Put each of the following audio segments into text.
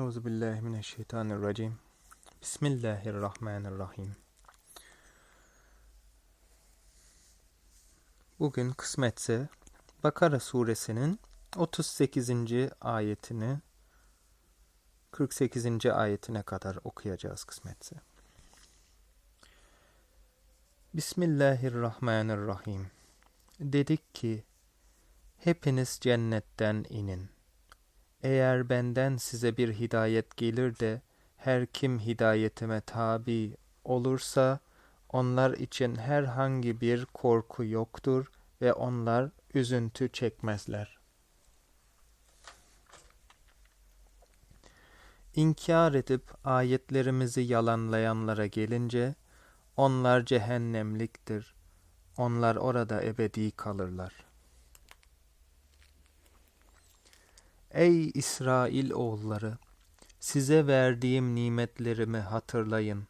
Euzu billahi mineşşeytanirracim. Bismillahirrahmanirrahim. Bugün kısmetse Bakara suresinin 38. ayetini 48. ayetine kadar okuyacağız kısmetse. Bismillahirrahmanirrahim. Dedik ki hepiniz cennetten inin. Eğer benden size bir hidayet gelir de her kim hidayetime tabi olursa onlar için herhangi bir korku yoktur ve onlar üzüntü çekmezler. İnkar edip ayetlerimizi yalanlayanlara gelince onlar cehennemliktir. Onlar orada ebedi kalırlar. Ey İsrail oğulları! Size verdiğim nimetlerimi hatırlayın.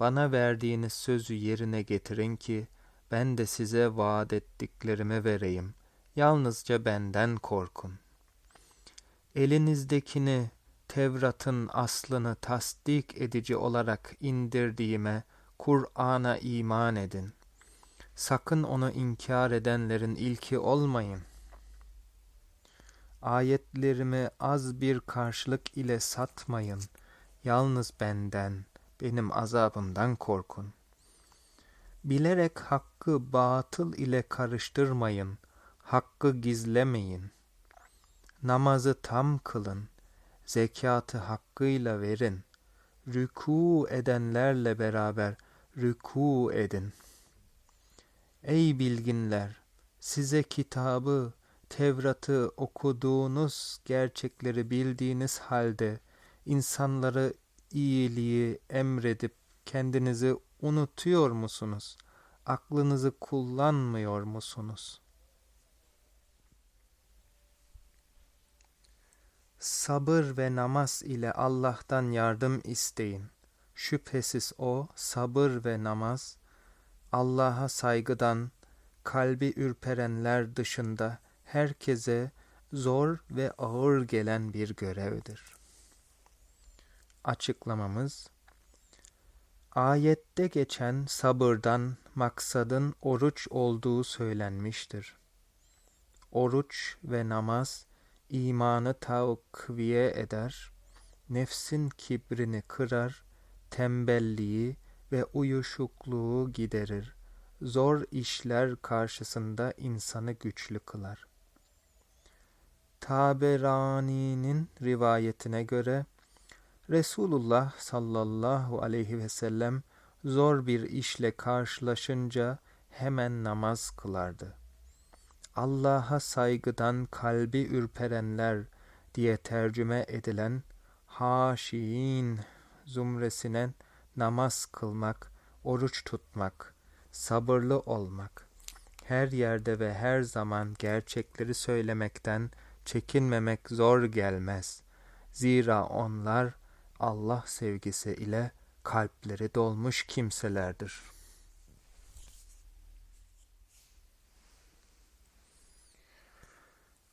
Bana verdiğiniz sözü yerine getirin ki ben de size vaat ettiklerimi vereyim. Yalnızca benden korkun. Elinizdekini Tevrat'ın aslını tasdik edici olarak indirdiğime Kur'an'a iman edin. Sakın onu inkar edenlerin ilki olmayın.'' Ayetlerimi az bir karşılık ile satmayın. Yalnız benden, benim azabımdan korkun. Bilerek hakkı batıl ile karıştırmayın. Hakkı gizlemeyin. Namazı tam kılın. Zekatı hakkıyla verin. Rükû edenlerle beraber rükû edin. Ey bilginler! Size kitabı, Tevrat'ı okuduğunuz gerçekleri bildiğiniz halde insanları iyiliği emredip kendinizi unutuyor musunuz? Aklınızı kullanmıyor musunuz? Sabır ve namaz ile Allah'tan yardım isteyin. Şüphesiz O sabır ve namaz Allah'a saygıdan kalbi ürperenler dışında herkese zor ve ağır gelen bir görevdir. Açıklamamız Ayette geçen sabırdan maksadın oruç olduğu söylenmiştir. Oruç ve namaz imanı takviye eder, nefsin kibrini kırar, tembelliği ve uyuşukluğu giderir, zor işler karşısında insanı güçlü kılar. Taberani'nin rivayetine göre Resulullah sallallahu aleyhi ve sellem zor bir işle karşılaşınca hemen namaz kılardı. Allah'a saygıdan kalbi ürperenler diye tercüme edilen haşiin zumresine namaz kılmak, oruç tutmak, sabırlı olmak, her yerde ve her zaman gerçekleri söylemekten çekinmemek zor gelmez. Zira onlar Allah sevgisi ile kalpleri dolmuş kimselerdir.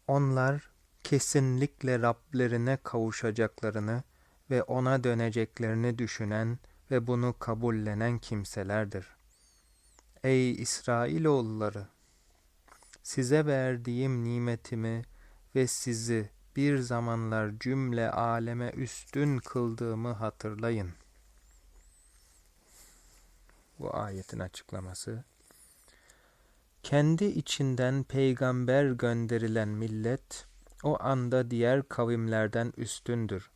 Onlar kesinlikle Rablerine kavuşacaklarını ve ona döneceklerini düşünen ve bunu kabullenen kimselerdir. Ey İsrailoğulları! Size verdiğim nimetimi ve sizi bir zamanlar cümle aleme üstün kıldığımı hatırlayın. Bu ayetin açıklaması. Kendi içinden peygamber gönderilen millet o anda diğer kavimlerden üstündür.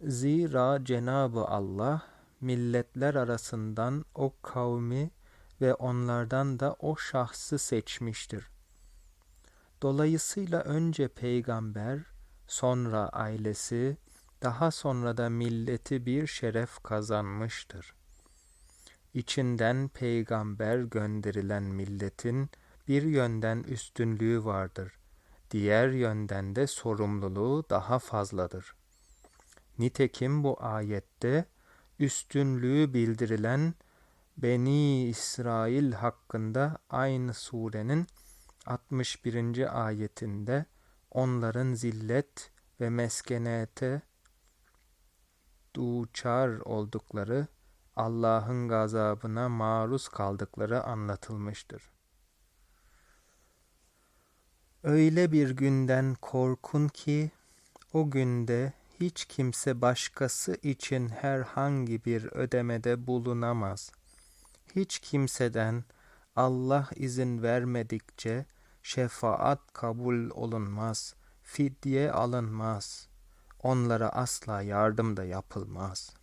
Zira Cenabı Allah milletler arasından o kavmi ve onlardan da o şahsı seçmiştir. Dolayısıyla önce peygamber, sonra ailesi, daha sonra da milleti bir şeref kazanmıştır. İçinden peygamber gönderilen milletin bir yönden üstünlüğü vardır. Diğer yönden de sorumluluğu daha fazladır. Nitekim bu ayette üstünlüğü bildirilen Beni İsrail hakkında aynı surenin 61. ayetinde onların zillet ve meskenete duçar oldukları, Allah'ın gazabına maruz kaldıkları anlatılmıştır. Öyle bir günden korkun ki, o günde hiç kimse başkası için herhangi bir ödemede bulunamaz. Hiç kimseden Allah izin vermedikçe şefaat kabul olunmaz, fidye alınmaz. Onlara asla yardım da yapılmaz.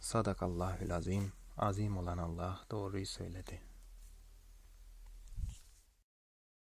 Sadakallahül azim. Azim olan Allah doğruyu söyledi.